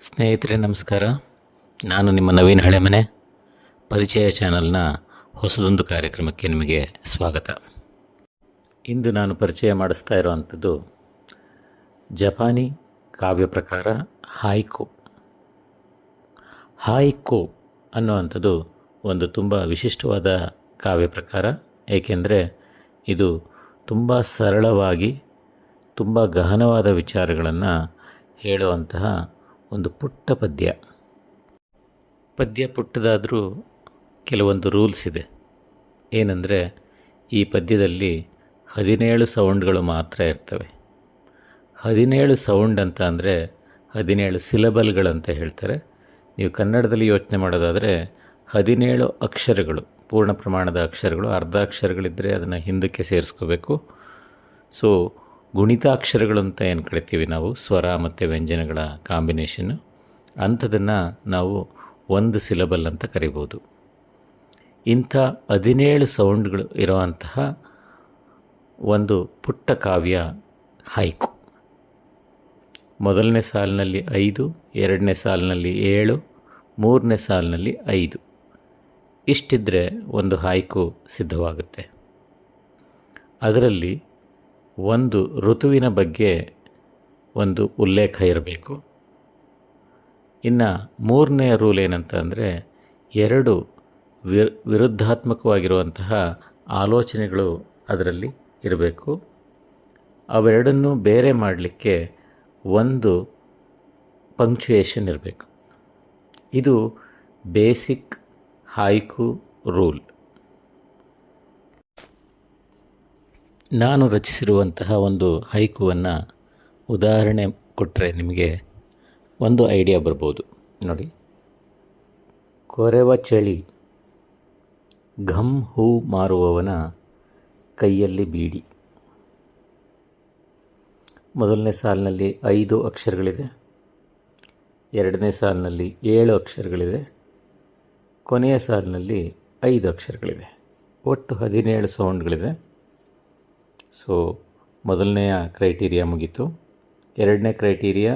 ಸ್ನೇಹಿತರೆ, ನಮಸ್ಕಾರ. ನಾನು ನಿಮ್ಮ ನವೀನ್ ಹಳೆಮನೆ. ಪರಿಚಯ ಚಾನಲ್ನ ಹೊಸದೊಂದು ಕಾರ್ಯಕ್ರಮಕ್ಕೆ ನಿಮಗೆ ಸ್ವಾಗತ. ಇಂದು ನಾನು ಪರಿಚಯ ಮಾಡಿಸ್ತಾ ಇರುವಂಥದ್ದು ಜಪಾನಿ ಕಾವ್ಯ ಪ್ರಕಾರ ಹಾಯ್ಕೊ. ಹಾಯ್ಕೊ ಅನ್ನುವಂಥದ್ದು ಒಂದು ತುಂಬ ವಿಶಿಷ್ಟವಾದ ಕಾವ್ಯ ಪ್ರಕಾರ, ಏಕೆಂದರೆ ಇದು ತುಂಬ ಸರಳವಾಗಿ, ತುಂಬ ಗಹನವಾದ ವಿಚಾರಗಳನ್ನು ಹೇಳುವಂತಹ ಒಂದು ಪುಟ್ಟ ಪದ್ಯ. ಪದ್ಯ ಪುಟ್ಟದಾದರೂ ಕೆಲವೊಂದು ರೂಲ್ಸ್ ಇದೆ. ಏನಂದರೆ, ಈ ಪದ್ಯದಲ್ಲಿ ಹದಿನೇಳು ಸೌಂಡ್ಗಳು ಮಾತ್ರ ಇರ್ತವೆ. ಹದಿನೇಳು ಸೌಂಡ್ ಅಂತ ಅಂದರೆ ಹದಿನೇಳು ಸಿಲಬಲ್ಗಳಂತ ಹೇಳ್ತಾರೆ. ನೀವು ಕನ್ನಡದಲ್ಲಿ ಯೋಚನೆ ಮಾಡೋದಾದರೆ ಹದಿನೇಳು ಅಕ್ಷರಗಳು, ಪೂರ್ಣ ಪ್ರಮಾಣದ ಅಕ್ಷರಗಳು, ಅರ್ಧ ಅಕ್ಷರಗಳಿದ್ದರೆ ಅದನ್ನು ಹಿಂದಕ್ಕೆ ಸೇರಿಸ್ಕೋಬೇಕು. ಸೊ ಗುಣಿತಾಕ್ಷರಗಳು ಅಂತ ಏನು ಕರಿತೀವಿ ನಾವು? ಸ್ವರ ಮತ್ತು ವ್ಯಂಜನಗಳ ಕಾಂಬಿನೇಷನ್ನು ಅಂಥದನ್ನು ನಾವು ಒಂದು ಸಿಲಬಲ್ ಅಂತ ಕರಿಬೋದು. ಇಂಥ ಹದಿನೇಳು ಸೌಂಡ್ಗಳು ಇರುವಂತಹ ಒಂದು ಪುಟ್ಟ ಕಾವ್ಯ ಹೈಕು. ಮೊದಲನೇ ಸಾಲಿನಲ್ಲಿ ಐದು, ಎರಡನೇ ಸಾಲಿನಲ್ಲಿ ಏಳು, ಮೂರನೇ ಸಾಲಿನಲ್ಲಿ ಐದು. ಇಷ್ಟಿದ್ದರೆ ಒಂದು ಹಾಯ್ಕು ಸಿದ್ಧವಾಗುತ್ತೆ. ಅದರಲ್ಲಿ ಒಂದು ಋತುವಿನ ಬಗ್ಗೆ ಒಂದು ಉಲ್ಲೇಖ ಇರಬೇಕು. ಇನ್ನು ಮೂರನೆಯ ರೂಲ್ ಏನಂತ ಅಂದರೆ ಎರಡು ವಿರ್, ವಿರುದ್ಧಾತ್ಮಕವಾಗಿರುವಂತಹ ಆಲೋಚನೆಗಳು ಅದರಲ್ಲಿ ಇರಬೇಕು. ಅವೆರಡನ್ನೂ ಬೇರೆ ಮಾಡಲಿಕ್ಕೆ ಒಂದು ಪಂಕ್ಚುಯೇಷನ್ ಇರಬೇಕು. ಇದು ಬೇಸಿಕ್ ಹಾಯ್ಕು ರೂಲ್. ನಾನು ರಚಿಸಿರುವಂತಹ ಒಂದು ಹೈಕುವನ್ನು ಉದಾಹರಣೆ ಕೊಟ್ಟರೆ ನಿಮಗೆ ಒಂದು ಐಡಿಯಾ ಬರ್ಬೋದು. ನೋಡಿ. ಕೊರೆವ ಚಳಿ, ಘಮ್ ಹೂ ಮಾರುವವನ ಕೈಯಲ್ಲಿ ಬೀಡಿ. ಮೊದಲನೇ ಸಾಲಿನಲ್ಲಿ ಐದು ಅಕ್ಷರಗಳಿದೆ. ಎರಡನೇ ಸಾಲಿನಲ್ಲಿ ಏಳು ಅಕ್ಷರಗಳಿದೆ. ಕೊನೆಯ ಸಾಲಿನಲ್ಲಿ ಐದು ಅಕ್ಷರಗಳಿದೆ. ಒಟ್ಟು ಹದಿನೇಳು ಸೌಂಡ್ಗಳಿದೆ. ಸೊ ಮೊದಲನೆಯ ಕ್ರೈಟೀರಿಯಾ ಮುಗೀತು. ಎರಡನೇ ಕ್ರೈಟೀರಿಯಾ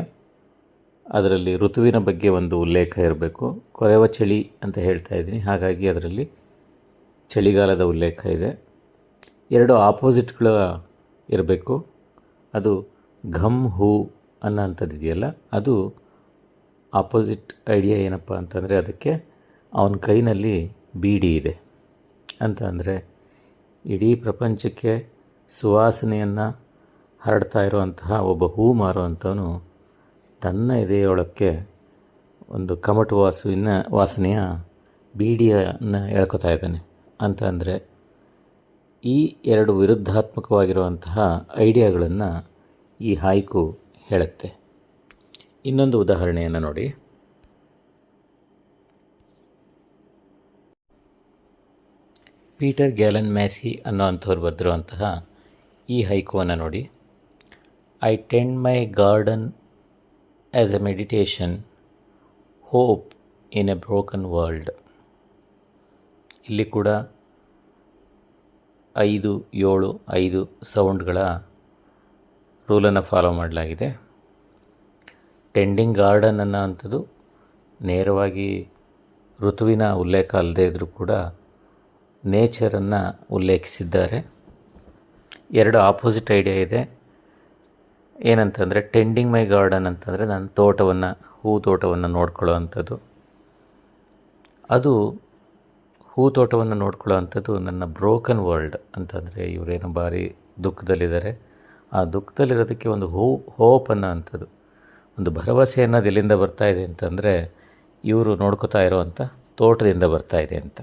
ಅದರಲ್ಲಿ ಋತುವಿನ ಬಗ್ಗೆ ಒಂದು ಉಲ್ಲೇಖ ಇರಬೇಕು. ಕೊರೆವ ಚಳಿ ಅಂತ ಹೇಳ್ತಾ ಇದ್ದೀನಿ. ಹಾಗಾಗಿ ಅದರಲ್ಲಿ ಚಳಿಗಾಲದ ಉಲ್ಲೇಖ ಇದೆ. ಎರಡು ಆಪೋಸಿಟ್ಗಳ ಇರಬೇಕು. ಅದು ಘಮ್, ಹೂ ಅನ್ನೋಂಥದ್ದು ಇದೆಯಲ್ಲ ಅದು ಆಪೋಸಿಟ್ ಐಡಿಯಾ ಏನಪ್ಪ ಅಂತಂದರೆ ಅದಕ್ಕೆ ಅವನ ಕೈನಲ್ಲಿ ಬೀಡಿ ಇದೆ. ಅಂತ ಅಂದರೆ ಇಡೀ ಪ್ರಪಂಚಕ್ಕೆ ಸುವಾಸನೆಯನ್ನು ಹರಡ್ತಾ ಇರುವಂತಹ ಒಬ್ಬ ಹೂ ಮಾರುವಂಥವನು ತನ್ನ ಎದೆಯೊಳಕ್ಕೆ ಒಂದು ಕಮಟು ವಾಸುವಿನ ವಾಸನೆಯ ಬೀಡಿಯನ್ನು ಎಳ್ಕೊತಾ ಇದ್ದಾನೆ. ಅಂತ ಅಂದರೆ ಈ ಎರಡು ವಿರುದ್ಧಾತ್ಮಕವಾಗಿರುವಂತಹ ಐಡಿಯಾಗಳನ್ನು ಈ ಹಾಯ್ಕು ಹೇಳುತ್ತೆ. ಇನ್ನೊಂದು ಉದಾಹರಣೆಯನ್ನು ನೋಡಿ. ಪೀಟರ್ ಗ್ಯಾಲನ್ ಮ್ಯಾಸಿ ಅನ್ನೋ ಅಂಥವ್ರು ಬರೆದಿರುವಂತಹ ಈ ಹೈಕುವನ್ನು ನೋಡಿ. I tend my garden as a meditation hope in a broken world ಇಲ್ಲಿ ಕೂಡ ಐದು, ಏಳು, ಐದು ಸೌಂಡ್ಗಳ ರೂಲನ್ನು ಫಾಲೋ ಮಾಡಲಾಗಿದೆ. ಟೆಂಡಿಂಗ್ ಗಾರ್ಡನ್ ಅನ್ನೋ ಅಂಥದ್ದು ನೇರವಾಗಿ ಋತುವಿನ ಉಲ್ಲೇಖ ಅಲ್ಲದೇ ಇದ್ದರೂ ಕೂಡ ನೇಚರನ್ನು ಉಲ್ಲೇಖಿಸಿದ್ದಾರೆ. ಎರಡು ಆಪೋಸಿಟ್ ಐಡಿಯಾ ಇದೆ. ಏನಂತಂದರೆ ಟೆಂಡಿಂಗ್ ಮೈ ಗಾರ್ಡನ್ ಅಂತಂದರೆ ನಾನು ತೋಟವನ್ನು, ಹೂ ತೋಟವನ್ನು ನೋಡ್ಕೊಳ್ಳೋ ಅಂಥದ್ದು ಅದು ಹೂ ತೋಟವನ್ನು ನೋಡ್ಕೊಳ್ಳೋ ಅಂಥದ್ದು ನನ್ನ ಬ್ರೋಕನ್ ವರ್ಲ್ಡ್ ಅಂತಂದರೆ ಇವರೇನು ಭಾರಿ ದುಃಖದಲ್ಲಿದ್ದಾರೆ. ಆ ದುಃಖದಲ್ಲಿರೋದಕ್ಕೆ ಒಂದು ಹೂ ಹೋಪ್ ಅನ್ನೋ ಅಂಥದ್ದು ಒಂದು ಭರವಸೆ ಅನ್ನೋದು ಎಲ್ಲಿಂದ ಬರ್ತಾ ಇದೆ ಅಂತಂದರೆ, ಇವರು ನೋಡ್ಕೋತಾ ಇರೋವಂಥ ತೋಟದಿಂದ ಬರ್ತಾ ಇದೆ ಅಂತ.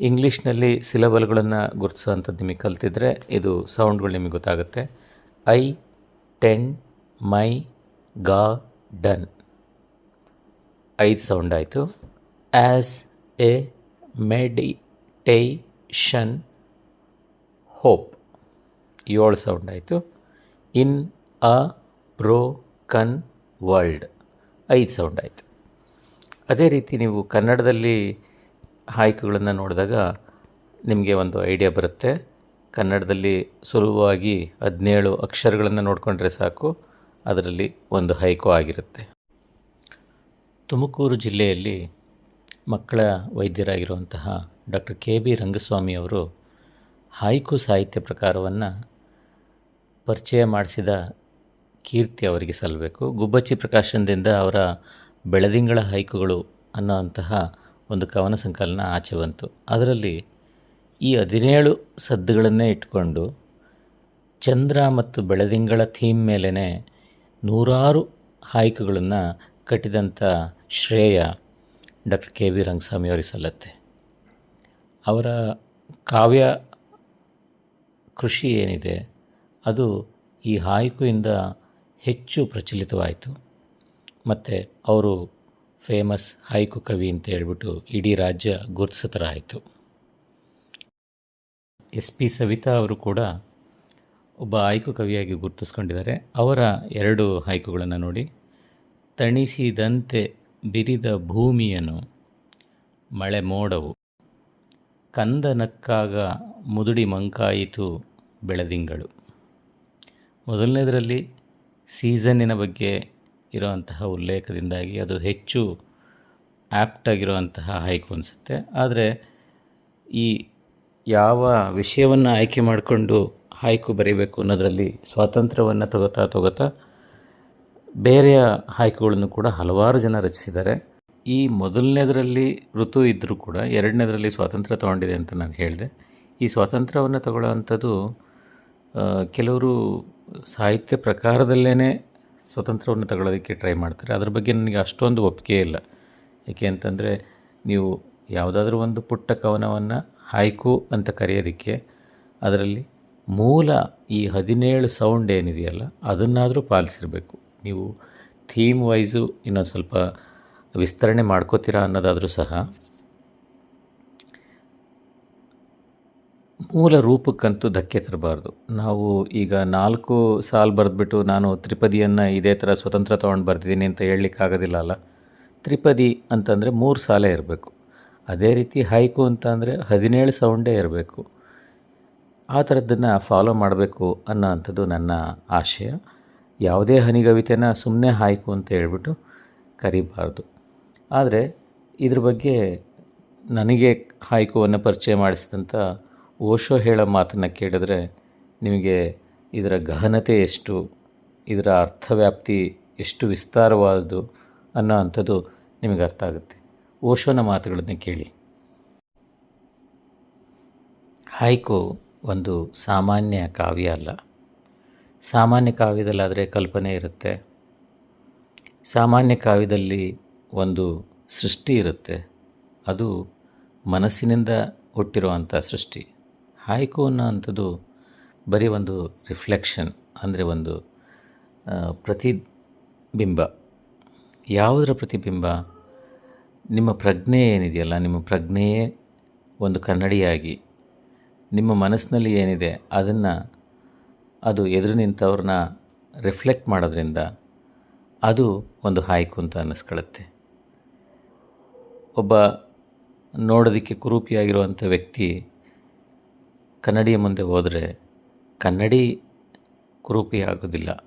ಇಂಗ್ಲೀಷ್ನಲ್ಲಿ ಸಿಲಬಲ್ಗಳನ್ನು ಗುರುತಿಸೋವಂಥದ್ದು ನಿಮಗೆ ಕಲ್ತಿದ್ರೆ ಇದು ಸೌಂಡ್ಗಳು ನಿಮಗೆ ಗೊತ್ತಾಗುತ್ತೆ. ಐ, ಟೆನ್, ಮೈ, ಗಾ, ಡನ್. ಐದು ಸೌಂಡ್ ಆಯಿತು. As a meditation hope. ಏಳು ಸೌಂಡ್ ಆಯಿತು. In a broken world. ಐದು ಸೌಂಡ್ ಆಯಿತು. ಅದೇ ರೀತಿ ನೀವು ಕನ್ನಡದಲ್ಲಿ ಆಯ್ಕೆಗಳನ್ನು ನೋಡಿದಾಗ ನಿಮಗೆ ಒಂದು ಐಡಿಯಾ ಬರುತ್ತೆ. ಕನ್ನಡದಲ್ಲಿ ಸುಲಭವಾಗಿ ಹದಿನೇಳು ಅಕ್ಷರಗಳನ್ನು ನೋಡಿಕೊಂಡ್ರೆ ಸಾಕು. ಅದರಲ್ಲಿ ಒಂದು ಹೈಕೋ ಆಗಿರುತ್ತೆ. ತುಮಕೂರು ಜಿಲ್ಲೆಯಲ್ಲಿ ಮಕ್ಕಳ ವೈದ್ಯರಾಗಿರುವಂತಹ ಡಾಕ್ಟರ್ ಕೆ ಬಿ ರಂಗಸ್ವಾಮಿಯವರು ಹಾಯ್ಕು ಸಾಹಿತ್ಯ ಪ್ರಕಾರವನ್ನು ಪರಿಚಯ ಮಾಡಿಸಿದ ಕೀರ್ತಿ ಅವರಿಗೆ ಸಲ್ಲಬೇಕು. ಗುಬ್ಬಚ್ಚಿ ಪ್ರಕಾಶನದಿಂದ ಅವರ ಬೆಳದಿಂಗಳ ಹೈಕುಗಳು ಅನ್ನೋಂತಹ ಒಂದು ಕವನ ಸಂಕಲನ ಆಚೆ ಬಂತು. ಅದರಲ್ಲಿ ಈ ಹದಿನೇಳು ಸದ್ದುಗಳನ್ನೇ ಇಟ್ಕೊಂಡು ಚಂದ್ರ ಮತ್ತು ಬೆಳದಿಂಗಳ ಥೀಮ್ ಮೇಲೇ ನೂರಾರು ಹಾಯ್ಕುಗಳನ್ನು ಕಟ್ಟಿದಂಥ ಶ್ರೇಯ ಡಾಕ್ಟರ್ ಕೆ ವಿ ರಂಗಸ್ವಾಮಿ ಅವರಿಗೆ ಸಲ್ಲತ್ತೆ. ಅವರ ಕಾವ್ಯ ಕೃಷಿ ಏನಿದೆ, ಅದು ಈ ಹಾಯ್ಕುಯಿಂದ ಹೆಚ್ಚು ಪ್ರಚಲಿತವಾಯಿತು. ಮತ್ತು ಅವರು ಫೇಮಸ್ ಹೈಕು ಕವಿ ಅಂತ ಹೇಳ್ಬಿಟ್ಟು ಇಡೀ ರಾಜ್ಯ ಗುರುತಿಸೋ ಥರ ಆಯಿತು ಎಸ್ ಪಿ ಸವಿತಾ ಅವರು ಕೂಡ ಒಬ್ಬ ಆಯ್ಕು ಕವಿಯಾಗಿ ಗುರುತಿಸ್ಕೊಂಡಿದ್ದಾರೆ. ಅವರ ಎರಡು ಹೈಕುಗಳನ್ನು ನೋಡಿ. ತಣಿಸಿದಂತೆ ಬಿರಿದ ಭೂಮಿಯನು ಮಳೆ ಮೋಡವು. ಕಂದನಕ್ಕಾಗ ಮುದುಡಿ ಮಂಕಾಯಿತು ಬೆಳದಿಂಗಳು. ಮೊದಲನೇದರಲ್ಲಿ ಸೀಸನ್ನಿನ ಬಗ್ಗೆ ಇರುವಂತಹ ಉಲ್ಲೇಖದಿಂದಾಗಿ ಅದು ಹೆಚ್ಚು ಆ್ಯಪ್ಟಾಗಿರುವಂತಹ ಹೈಕು ಅನಿಸುತ್ತೆ. ಆದರೆ ಈ ಯಾವ ವಿಷಯವನ್ನು ಆಯ್ಕೆ ಮಾಡಿಕೊಂಡು ಹಾಯ್ಕು ಬರೀಬೇಕು ಅನ್ನೋದರಲ್ಲಿ ಸ್ವಾತಂತ್ರ್ಯವನ್ನು ತಗೋತಾ ತಗೋತಾ ಬೇರೆಯ ಹಾಯ್ಕುಗಳನ್ನು ಕೂಡ ಹಲವಾರು ಜನ ರಚಿಸಿದ್ದಾರೆ. ಈ ಮೊದಲನೇದರಲ್ಲಿ ಋತು ಇದ್ದರೂ ಕೂಡ ಎರಡನೇದರಲ್ಲಿ ಸ್ವಾತಂತ್ರ್ಯ ತೊಗೊಂಡಿದೆ ಅಂತ ನಾನು ಹೇಳಿದೆ. ಈ ಸ್ವಾತಂತ್ರ್ಯವನ್ನು ತಗೊಳ್ಳೋ ಅಂಥದ್ದು ಕೆಲವರು ಸಾಹಿತ್ಯ ಪ್ರಕಾರದಲ್ಲೇ ಸ್ವತಂತ್ರವನ್ನು ತಗೊಳ್ಳೋದಕ್ಕೆ ಟ್ರೈ ಮಾಡ್ತಾರೆ? ಅದ್ರ ಬಗ್ಗೆ ನನಗೆ ಅಷ್ಟೊಂದು ಒಪ್ಪಿಗೆ ಇಲ್ಲ. ಏಕೆ ಅಂತಂದರೆ ನೀವು ಯಾವುದಾದ್ರೂ ಒಂದು ಪುಟ್ಟ ಕವನವನ್ನು ಹಾಯ್ಕು ಅಂತ ಕರೆಯೋದಕ್ಕೆ ಅದರಲ್ಲಿ ಮೂಲ ಈ ಹದಿನೇಳು ಸೌಂಡ್ ಏನಿದೆಯಲ್ಲ, ಅದನ್ನಾದರೂ ಪಾಲಿಸಿರಬೇಕು. ನೀವು ಥೀಮ್ ವೈಸು ಇನ್ನೊಂದು ಸ್ವಲ್ಪ ವಿಸ್ತರಣೆ ಮಾಡ್ಕೋತೀರಾ ಅನ್ನೋದಾದರೂ ಸಹ ಮೂಲ ರೂಪಕ್ಕಂತೂ ಧಕ್ಕೆ ತರಬಾರ್ದು. ನಾವು ಈಗ ನಾಲ್ಕು ಸಾಲು ಬರೆದ್ಬಿಟ್ಟು ನಾನು ತ್ರಿಪದಿಯನ್ನು ಇದೇ ಥರ ಸ್ವತಂತ್ರ ತೊಗೊಂಡು ಬರ್ತಿದ್ದೀನಿ ಅಂತ ಹೇಳಲಿಕ್ಕಾಗೋದಿಲ್ಲ ಅಲ್ಲ. ತ್ರಿಪದಿ ಅಂತಂದರೆ ಮೂರು ಸಾಲೇ ಇರಬೇಕು. ಅದೇ ರೀತಿ ಹೈಕು ಅಂತಂದರೆ ಹದಿನೇಳು ಸೌಂಡೇ ಇರಬೇಕು. ಆ ಥರದ್ದನ್ನು ಫಾಲೋ ಮಾಡಬೇಕು ಅನ್ನೋ ಅಂಥದ್ದು ನನ್ನ ಆಶಯ. ಯಾವುದೇ ಹನಿಗವಿತೆನ ಸುಮ್ಮನೆ ಹಾಯ್ಕು ಅಂತ ಹೇಳ್ಬಿಟ್ಟು ಕರಿಬಾರ್ದು. ಆದರೆ ಇದ್ರ ಬಗ್ಗೆ ನನಗೆ ಹಾಯ್ಕುವನ್ನು ಪರಿಚಯ ಮಾಡಿಸಿದಂಥ ಓಶೋ ಹೇಳೋ ಮಾತನ್ನು ಕೇಳಿದ್ರೆ ನಿಮಗೆ ಇದರ ಗಹನತೆ ಎಷ್ಟು, ಇದರ ಅರ್ಥವ್ಯಾಪ್ತಿ ಎಷ್ಟು ವಿಸ್ತಾರವಾದದ್ದು ಅನ್ನೋ ಅಂಥದ್ದು ನಿಮಗೆ ಅರ್ಥ ಆಗುತ್ತೆ. ಓಶೋನ ಮಾತುಗಳನ್ನು ಕೇಳಿ. ಹಾಯ್ಕು ಒಂದು ಸಾಮಾನ್ಯ ಕಾವ್ಯ ಅಲ್ಲ. ಸಾಮಾನ್ಯ ಕಾವ್ಯದಲ್ಲಾದರೆ ಕಲ್ಪನೆ ಇರುತ್ತೆ. ಸಾಮಾನ್ಯ ಕಾವ್ಯದಲ್ಲಿ ಒಂದು ಸೃಷ್ಟಿ ಇರುತ್ತೆ. ಅದು ಮನಸ್ಸಿನಿಂದ ಹುಟ್ಟಿರುವಂಥ ಸೃಷ್ಟಿ. ಹಾಯ್ಕು ಅನ್ನೋ ಅಂಥದ್ದು ಬರೀ ಒಂದು ರಿಫ್ಲೆಕ್ಷನ್ ಅಂದರೆ ಒಂದು ಪ್ರತಿಬಿಂಬ. ಯಾವುದರ ಪ್ರತಿಬಿಂಬ? ನಿಮ್ಮ ಪ್ರಜ್ಞೆ ಏನಿದೆಯಲ್ಲ, ನಿಮ್ಮ ಪ್ರಜ್ಞೆಯೇ ಒಂದು ಕನ್ನಡಿಯಾಗಿ, ನಿಮ್ಮ ಮನಸ್ಸಿನಲ್ಲಿ ಏನಿದೆ ಅದನ್ನು ಅದು ಎದುರು ನಿಂತವ್ರನ್ನ ರಿಫ್ಲೆಕ್ಟ್ ಮಾಡೋದ್ರಿಂದ ಅದು ಒಂದು ಹಾಯ್ಕು ಅಂತ ಅನ್ನಿಸ್ಕೊಳ್ಳುತ್ತೆ. ಒಬ್ಬ ನೋಡೋದಕ್ಕೆ ಕುರೂಪಿಯಾಗಿರುವಂಥ ವ್ಯಕ್ತಿ ಕನ್ನಡಿಯ ಮುಂದೆ ಹೋದರೆ ಕನ್ನಡಿ ಕುರೂಪಿ ಆಗೋದಿಲ್ಲ.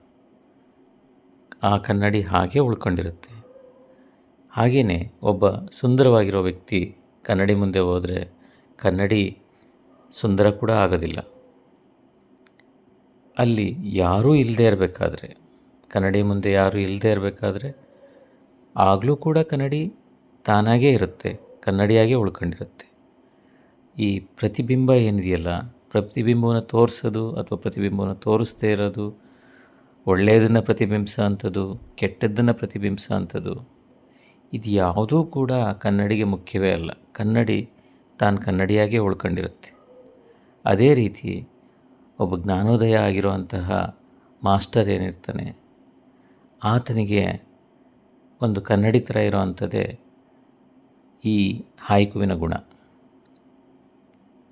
ಆ ಕನ್ನಡಿ ಹಾಗೆ ಉಳ್ಕೊಂಡಿರುತ್ತೆ. ಹಾಗೆಯೇ ಒಬ್ಬ ಸುಂದರವಾಗಿರೋ ವ್ಯಕ್ತಿ ಕನ್ನಡಿ ಮುಂದೆ ಹೋದರೆ ಕನ್ನಡಿ ಸುಂದರ ಕೂಡ ಆಗೋದಿಲ್ಲ. ಅಲ್ಲಿ ಯಾರೂ ಇಲ್ಲದೇ ಇರಬೇಕಾದ್ರೆ, ಕನ್ನಡಿ ಮುಂದೆ ಯಾರೂ ಇಲ್ಲದೇ ಇರಬೇಕಾದ್ರೆ ಆಗಲೂ ಕೂಡ ಕನ್ನಡಿ ತಾನಾಗೇ ಇರುತ್ತೆ, ಕನ್ನಡಿಯಾಗೇ ಉಳ್ಕೊಂಡಿರುತ್ತೆ. ಈ ಪ್ರತಿಬಿಂಬ ಏನಿದೆಯಲ್ಲ, ಪ್ರತಿಬಿಂಬವನ್ನು ತೋರಿಸೋದು ಅಥವಾ ಪ್ರತಿಬಿಂಬವನ್ನು ತೋರಿಸ್ದೇ ಇರೋದು, ಒಳ್ಳೆಯದನ್ನು ಪ್ರತಿಬಿಂಬಿಸೋ ಅಂಥದ್ದು, ಕೆಟ್ಟದ್ದನ್ನು ಪ್ರತಿಬಿಂಬಿಸೋ ಅಂಥದ್ದು, ಇದು ಯಾವುದೂ ಕೂಡ ಕನ್ನಡಿಗೆ ಮುಖ್ಯವೇ ಅಲ್ಲ. ಕನ್ನಡಿ ತಾನು ಕನ್ನಡಿಯಾಗೇ ಉಳ್ಕೊಂಡಿರುತ್ತೆ. ಅದೇ ರೀತಿ ಒಬ್ಬ ಜ್ಞಾನೋದಯ ಆಗಿರುವಂತಹ ಮಾಸ್ಟರ್ ಏನಿರ್ತಾನೆ, ಆತನಿಗೆ ಒಂದು ಕನ್ನಡಿ ಥರ ಇರೋವಂಥದ್ದೇ ಈ ಹಾಯ್ಕುವಿನ ಗುಣ.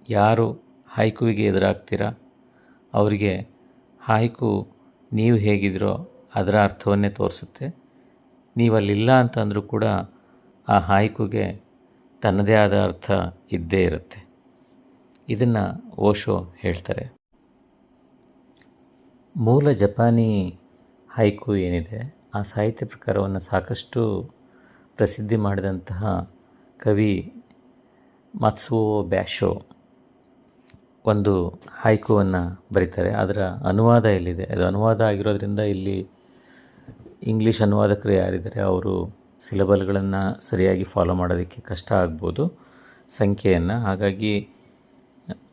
ಯಾರು ಹಾಯ್ಕುವಿಗೆ ಎದುರಾಗ್ತೀರಾ? ಅವರಿಗೆ ಹಾಯ್ಕು ನೀವು ಹೇಗಿದ್ರೋ ಅದರ ಅರ್ಥವನ್ನೇ ತೋರಿಸುತ್ತೆ. ನೀವಲ್ಲಿಲ್ಲ ಅಂತಂದರೂ ಕೂಡ ಆ ಹಾಯ್ಕುಗೆ ತನ್ನದೇ ಆದ ಅರ್ಥ ಇದ್ದೇ ಇರುತ್ತೆ. ಇದನ್ನು ಓಶೋ ಹೇಳ್ತಾರೆ. ಮೂಲ ಜಪಾನಿ ಹೈಕು ಏನಿದೆ, ಆ ಸಾಹಿತ್ಯ ಪ್ರಕಾರವನ್ನು ಸಾಕಷ್ಟು ಪ್ರಸಿದ್ಧಿ ಮಾಡಿದಂತಹ ಕವಿ ಮತ್ಸುವೋ ಬ್ಯಾಶೋ ಒಂದು ಹೈಕುವನ್ನು ಬರೀತಾರೆ. ಅದರ ಅನುವಾದ ಎಲ್ಲಿದೆ? ಅದು ಅನುವಾದ ಆಗಿರೋದ್ರಿಂದ ಇಲ್ಲಿ ಇಂಗ್ಲೀಷ್ ಅನುವಾದಕರು ಯಾರಿದ್ದಾರೆ? ಅವರು ಸಿಲೆಬಲ್ಗಳನ್ನು ಸರಿಯಾಗಿ ಫಾಲೋ ಮಾಡೋದಕ್ಕೆ ಕಷ್ಟ ಆಗ್ಬೋದು, ಸಂಖ್ಯೆಯನ್ನು. ಹಾಗಾಗಿ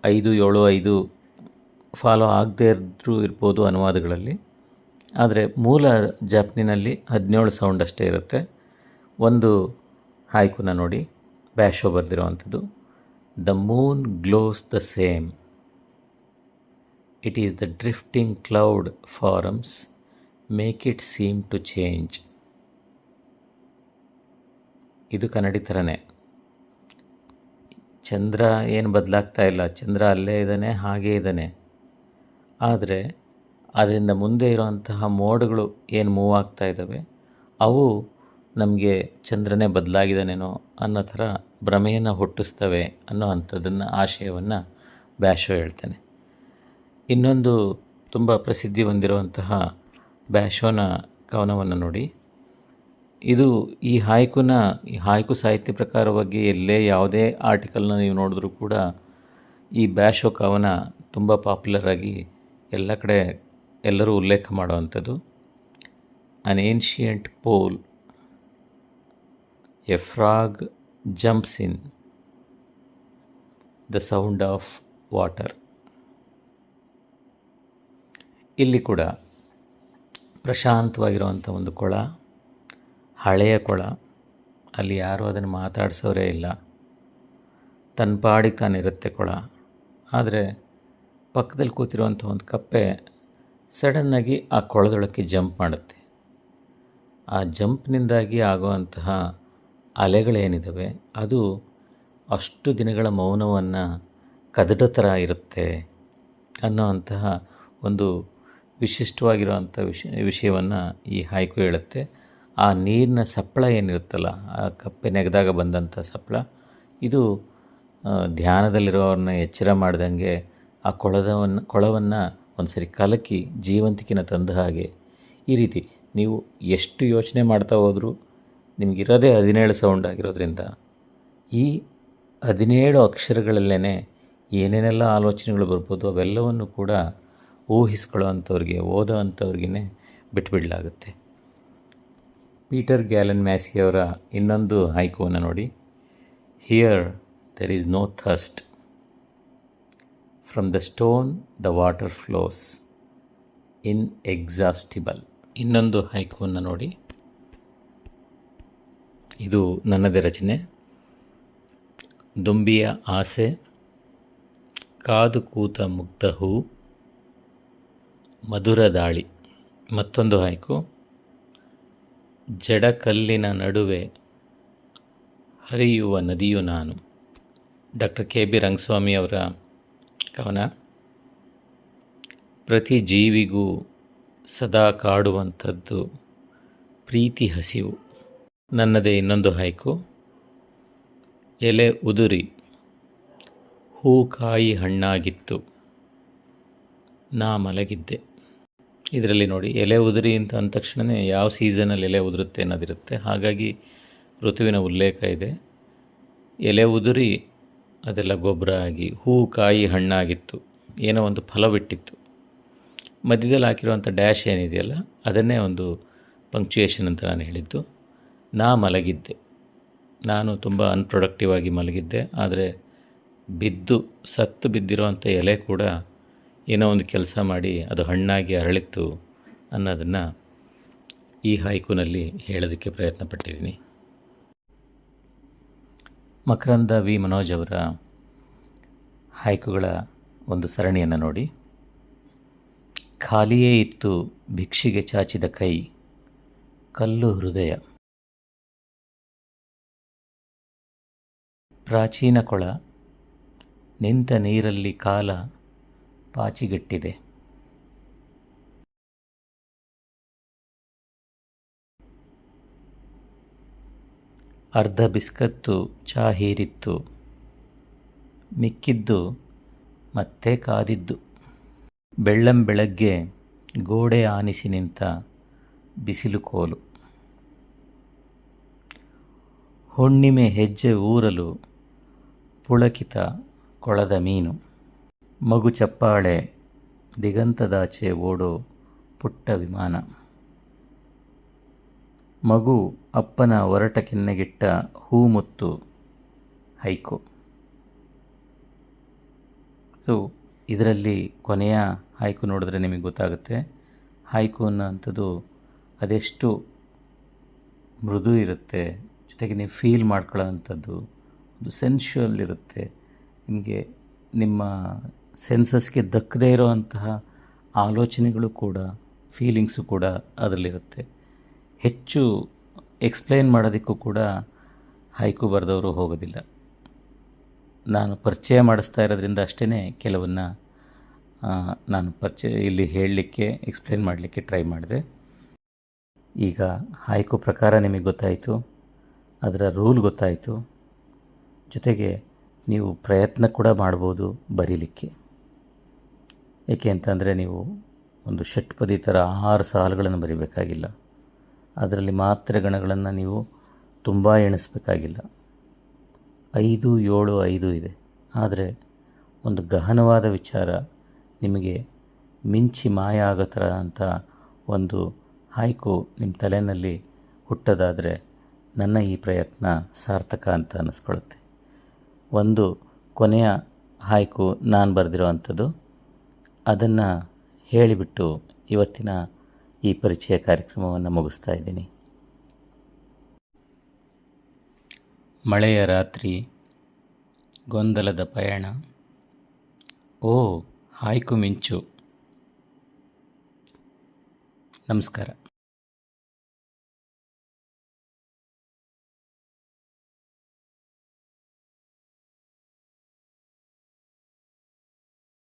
ಐದು, ಏಳು, ಐದು ಫಾಲೋ ಆಗದೇ ಇದ್ದರೂ ಇರ್ಬೋದು ಅನುವಾದಗಳಲ್ಲಿ. ಆದರೆ ಮೂಲ ಜಾಪ್ನಿನಲ್ಲಿ ಹದಿನೇಳು ಸೌಂಡ್ ಅಷ್ಟೇ ಇರುತ್ತೆ. ಒಂದು ಹಾಯ್ಕುನ ನೋಡಿ Basho ಬರೆದಿರೋವಂಥದ್ದು. The moon glows the same. It is the drifting cloud forms make it seem to change. ಇದು ಕನ್ನಡಿ ಥರನೇ ಚಂದ್ರ ಏನು ಬದಲಾಗ್ತಾ ಇಲ್ಲ ಚಂದ್ರ ಅಲ್ಲೇ ಇದ್ದಾನೆ, ಹಾಗೇ ಇದ್ದಾನೆ ಆದರೆ ಅದರಿಂದ ಮುಂದೆ ಇರುವಂತಹ ಮೋಡಗಳು ಏನು ಮೂವ್ ಆಗ್ತಾ ಇದ್ದಾವೆ, ಅವು ನಮಗೆ ಚಂದ್ರನೇ ಬದಲಾಗಿದ್ದಾನೇನೋ ಅನ್ನೋ ಥರ ಭ್ರಮೆಯನ್ನು ಹುಟ್ಟಿಸ್ತವೆ ಅನ್ನೋ ಅಂಥದ್ದನ್ನು ಆಶಯವನ್ನು ಬ್ಯಾಶೋ ಹೇಳ್ತಾನೆ. ಇನ್ನೊಂದು ತುಂಬ ಪ್ರಸಿದ್ಧಿ ಹೊಂದಿರುವಂತಹ ಬ್ಯಾಶೋನ ಕವನವನ್ನು ನೋಡಿ. ಇದು ಈ ಹಾಯ್ಕುನ ಈ ಹಾಯ್ಕು ಸಾಹಿತ್ಯ ಪ್ರಕಾರವಾಗಿ ಎಲ್ಲೇ ಯಾವುದೇ ಆರ್ಟಿಕಲ್ನ ನೀವು ನೋಡಿದ್ರೂ ಕೂಡ ಈ ಬ್ಯಾಶೋ ಕವನ ತುಂಬ ಪಾಪ್ಯುಲರ್ ಆಗಿ ಎಲ್ಲ ಕಡೆ ಎಲ್ಲರೂ ಉಲ್ಲೇಖ ಮಾಡುವಂಥದ್ದು. An ancient pole a jumps in the sound of water ಇಲ್ಲಿ ಕೂಡ ಪ್ರಶಾಂತವಾಗಿರುವಂಥ ಒಂದು ಕೊಳ, ಹಳೆಯ ಕೊಳ. ಅಲ್ಲಿ ಯಾರೂ ಅದನ್ನು ಮಾತಾಡಿಸೋರೇ ಇಲ್ಲ. ತನ್ನ ಪಾಡಿಗೆ ತಾನಿರುತ್ತೆ ಕೊಳ. ಆದರೆ ಪಕ್ಕದಲ್ಲಿ ಕೂತಿರುವಂಥ ಒಂದು ಕಪ್ಪೆ ಸಡನ್ನಾಗಿ ಆ ಕೊಳದೊಳಕ್ಕೆ ಜಂಪ್ ಮಾಡುತ್ತೆ. ಆ ಜಂಪ್ನಿಂದಾಗಿ ಆಗುವಂತಹ ಅಲೆಗಳೇನಿದ್ದಾವೆ ಅದು ಅಷ್ಟು ದಿನಗಳ ಮೌನವನ್ನು ಕದಡ ಥರ ಇರುತ್ತೆ ಅನ್ನೋವಂತಹ ಒಂದು ವಿಶಿಷ್ಟವಾಗಿರುವಂಥ ವಿಷ, ವಿಷಯವನ್ನು ಈ ಹಾಯ್ಕು ಹೇಳುತ್ತೆ. ಆ ನೀರಿನ ಸಪ್ಪಳ ಏನಿರುತ್ತಲ್ಲ, ಆ ಕಪ್ಪೆ ನೆಗೆದಾಗ ಬಂದಂಥ ಸಪ್ಪಳ ಇದು ಧ್ಯಾನದಲ್ಲಿರೋರನ್ನ ಎಚ್ಚರ ಮಾಡ್ದಂಗೆ ಆ ಕೊಳದವನ್ನು, ಕೊಳವನ್ನು ಒಂದು ಸರಿ ಕಲಕಿ ಜೀವಂತಿಕೆನ ತಂದ ಹಾಗೆ ಈ ರೀತಿ ನೀವು ಎಷ್ಟು ಯೋಚನೆ ಮಾಡ್ತಾ ಹೋದರೂ ನಿಮಗಿರೋದೇ ಹದಿನೇಳು ಸೌಂಡ್ ಆಗಿರೋದ್ರಿಂದ ಈ ಹದಿನೇಳು ಅಕ್ಷರಗಳಲ್ಲೇ ಏನೇನೆಲ್ಲ ಆಲೋಚನೆಗಳು ಬರ್ಬೋದು ಅವೆಲ್ಲವನ್ನು ಕೂಡ ಊಹಿಸ್ಕೊಳ್ಳೋ ಅಂಥವ್ರಿಗೆ ಓದೋ ಅಂಥವ್ರಿಗೇ ಬಿಟ್ಬಿಡಲಾಗುತ್ತೆ. ಪೀಟರ್ ಗ್ಯಾಲನ್ ಮ್ಯಾಸಿಯವರ ಇನ್ನೊಂದು ಹೈಕೋವನ್ನು ನೋಡಿ. Here there is no thirst from the stone the water flows inexhaustible ಇನ್ನೊಂದು ಹೈಕೋವನ್ನು ನೋಡಿ. ಇದು ನನ್ನದೇ ರಚನೆ. ದುಂಬಿಯ ಆಸೆ, ಕಾದು ಕೂತ ಮುಗ್ಧ ಹೂ, ಮಧುರ ದಾಳಿ. ಮತ್ತೊಂದು ಹಾಯ್ಕು ಜಡಕಲ್ಲಿನ ನಡುವೆ ಹರಿಯುವ ನದಿಯು ನಾನು. ಡಾಕ್ಟರ್ ಕೆ ಬಿ ರಂಗಸ್ವಾಮಿ ಅವರ ಕವನ. ಪ್ರತಿ ಜೀವಿಗೂ ಸದಾ ಕಾಡುವಂಥದ್ದು ಪ್ರೀತಿ ಹಸಿವು. ನನ್ನದೇ ಇನ್ನೊಂದು ಹೈಕು. ಎಲೆ ಉದುರಿ, ಹೂ ಕಾಯಿ ಹಣ್ಣಾಗಿತ್ತು. ನಾ ಮಲಗಿದ್ದೆ. ಇದರಲ್ಲಿ ನೋಡಿ, ಎಲೆ ಉದುರಿ ಅಂತ ಅಂದ ತಕ್ಷಣವೇ ಯಾವ ಸೀಸನಲ್ಲಿ ಎಲೆ ಉದುರುತ್ತೆ ಅನ್ನೋದಿರುತ್ತೆ. ಹಾಗಾಗಿ ಋತುವಿನ ಉಲ್ಲೇಖ ಇದೆ. ಎಲೆ ಉದುರಿ, ಅದೆಲ್ಲ ಗೊಬ್ಬರ ಆಗಿ, ಹೂ ಕಾಯಿ ಹಣ್ಣಾಗಿತ್ತು. ಏನೋ ಒಂದು ಫಲ ಬಿಟ್ಟಿತ್ತು ಮಧ್ಯದಲ್ಲಿ ಹಾಕಿರುವಂಥ ಡ್ಯಾಶ್ ಏನಿದೆಯಲ್ಲ, ಅದನ್ನೇ ಒಂದು ಪಂಕ್ಚುಯೇಷನ್ ಅಂತ ನಾನು ಹೇಳಿದ್ದು. ನಾ ಮಲಗಿದ್ದೆ. ನಾನು ತುಂಬ ಅನ್ಪ್ರೊಡಕ್ಟಿವ್ ಆಗಿ ಮಲಗಿದ್ದೆ. ಆದರೆ ಬಿದ್ದು, ಸತ್ತು ಬಿದ್ದಿರುವಂಥ ಎಲೆ ಕೂಡ ಏನೋ ಒಂದು ಕೆಲಸ ಮಾಡಿ ಅದು ಹಣ್ಣಾಗಿ ಅರಳಿತ್ತು ಅನ್ನೋದನ್ನು ಈ ಹೈಕುನಲ್ಲಿ ಹೇಳೋದಕ್ಕೆ ಪ್ರಯತ್ನ ಪಟ್ಟಿದ್ದೀನಿ ಮಕರಂದ ವಿ. ಮನೋಜ್ ಅವರ ಹೈಕುಗಳ ಒಂದು ಸರಣಿಯನ್ನು ನೋಡಿ. ಖಾಲಿಯೇ ಇತ್ತು ಭಿಕ್ಷಿಗೆ ಚಾಚಿದ ಕೈ, ಕಲ್ಲು ಹೃದಯ. ಪ್ರಾಚೀನ ಕೊಳ ನಿಂತ ನೀರಲ್ಲಿ ಕಾಲ ಪಾಚಿಗಟ್ಟಿದೆ. ಅರ್ಧ ಬಿಸ್ಕತ್ತು ಚಾ ಹೀರಿತ್ತು. ಮಿಕ್ಕಿದ್ದು ಮತ್ತೆ ಕಾದಿದ್ದು. ಬೆಳ್ಳಂ ಬೆಳಗ್ಗೆ ಗೋಡೆ ಆನಿಸಿ ನಿಂತ ಬಿಸಿಲು ಕೋಲು. ಹುಣ್ಣಿಮೆ ಹೆಜ್ಜೆ ಊರಲು ಪುಳಕಿತ ಕೊಳದ ಮೀನು. ಮಗು ಚಪ್ಪಾಳೆ, ದಿಗಂತದಾಚೆ ಓಡೋ ಪುಟ್ಟ ವಿಮಾನ. ಮಗು ಅಪ್ಪನ ಒರಟ ಕೆನ್ನೆಗಿಟ್ಟ ಹೂಮುತ್ತು ಹೈಕು. ಸೊ ಇದರಲ್ಲಿ ಕೊನೆಯ ಹೈಕು ನೋಡಿದ್ರೆ ನಿಮಗೆ ಗೊತ್ತಾಗುತ್ತೆ. ಹೈಕು ಅನ್ನೋಂಥದ್ದು ಅದೆಷ್ಟು ಮೃದು ಇರುತ್ತೆ, ಜೊತೆಗೆ ನೀವು ಫೀಲ್ ಮಾಡ್ಕೊಳ್ಳೋವಂಥದ್ದು ಒಂದು ಸೆನ್ಶುವಲ್ ಇರುತ್ತೆ. ನಿಮಗೆ ನಿಮ್ಮ ಸೆನ್ಸಸ್ಗೆ ದಕ್ಕದೇ ಇರೋವಂತಹ ಆಲೋಚನೆಗಳು ಕೂಡ ಫೀಲಿಂಗ್ಸು ಕೂಡ ಅದರಲ್ಲಿರುತ್ತೆ. ಹೆಚ್ಚು ಎಕ್ಸ್ಪ್ಲೈನ್ ಮಾಡೋದಕ್ಕೂ ಕೂಡ ಹೈಕು ಬರೆದವರು ಹೋಗೋದಿಲ್ಲ. ನಾನು ಪರಿಚಯ ಮಾಡಿಸ್ತಾ ಇರೋದ್ರಿಂದ ಅಷ್ಟೇ ಕೆಲವನ್ನು ನಾನು ಪರಿಚಯ ಇಲ್ಲಿ ಹೇಳಲಿಕ್ಕೆ ಎಕ್ಸ್ಪ್ಲೈನ್ ಮಾಡಲಿಕ್ಕೆ ಟ್ರೈ ಮಾಡಿದೆ. ಈಗ ಹೈಕು ಪ್ರಕಾರ ನಿಮಗೆ ಗೊತ್ತಾಯಿತು. ಅದರ ರೂಲ್ ಗೊತ್ತಾಯಿತು. ಜೊತೆಗೆ ನೀವು ಪ್ರಯತ್ನ ಕೂಡ ಮಾಡ್ಬೋದು ಬರೀಲಿಕ್ಕೆ. ಏಕೆ ಅಂತಂದರೆ ನೀವು ಒಂದು ಷಟ್ಪದಿ ಥರ ಆರು ಸಾಲುಗಳನ್ನು ಬರಿಬೇಕಾಗಿಲ್ಲ. ಅದರಲ್ಲಿ ಮಾತ್ರ ಗಣಗಳನ್ನು ನೀವು ತುಂಬ ಎಣಿಸ್ಬೇಕಾಗಿಲ್ಲ. ಐದು, ಏಳು, ಐದು ಇದೆ. ಆದರೆ ಒಂದು ಗಹನವಾದ ವಿಚಾರ ನಿಮಗೆ ಮಿಂಚಿ ಮಾಯ ಆಗೋ ಥರ ಅಂತ ಒಂದು ಹಾಯ್ಕು ನಿಮ್ಮ ತಲೆಯಲ್ಲಿ ಹುಟ್ಟೋದಾದರೆ ನನ್ನ ಈ ಪ್ರಯತ್ನ ಸಾರ್ಥಕ ಅಂತ ಅನ್ನಿಸ್ಕೊಳ್ಳುತ್ತೆ ಒಂದು ಕೊನೆಯ ಹಾಯ್ಕು ನಾನು ಬರೆದಿರುವಂಥದ್ದು. ಅದನ್ನು ಹೇಳಿಬಿಟ್ಟು ಇವತ್ತಿನ ಈ ಪರಿಚಯ ಕಾರ್ಯಕ್ರಮವನ್ನು ಮುಗಿಸ್ತಾ ಇದ್ದೀನಿ. ಮಳೆಯ ರಾತ್ರಿ, ಗೊಂದಲದ ಪಯಣ. ಓ, ಹಾಯ್ಕು ಮಿಂಚು. ನಮಸ್ಕಾರ.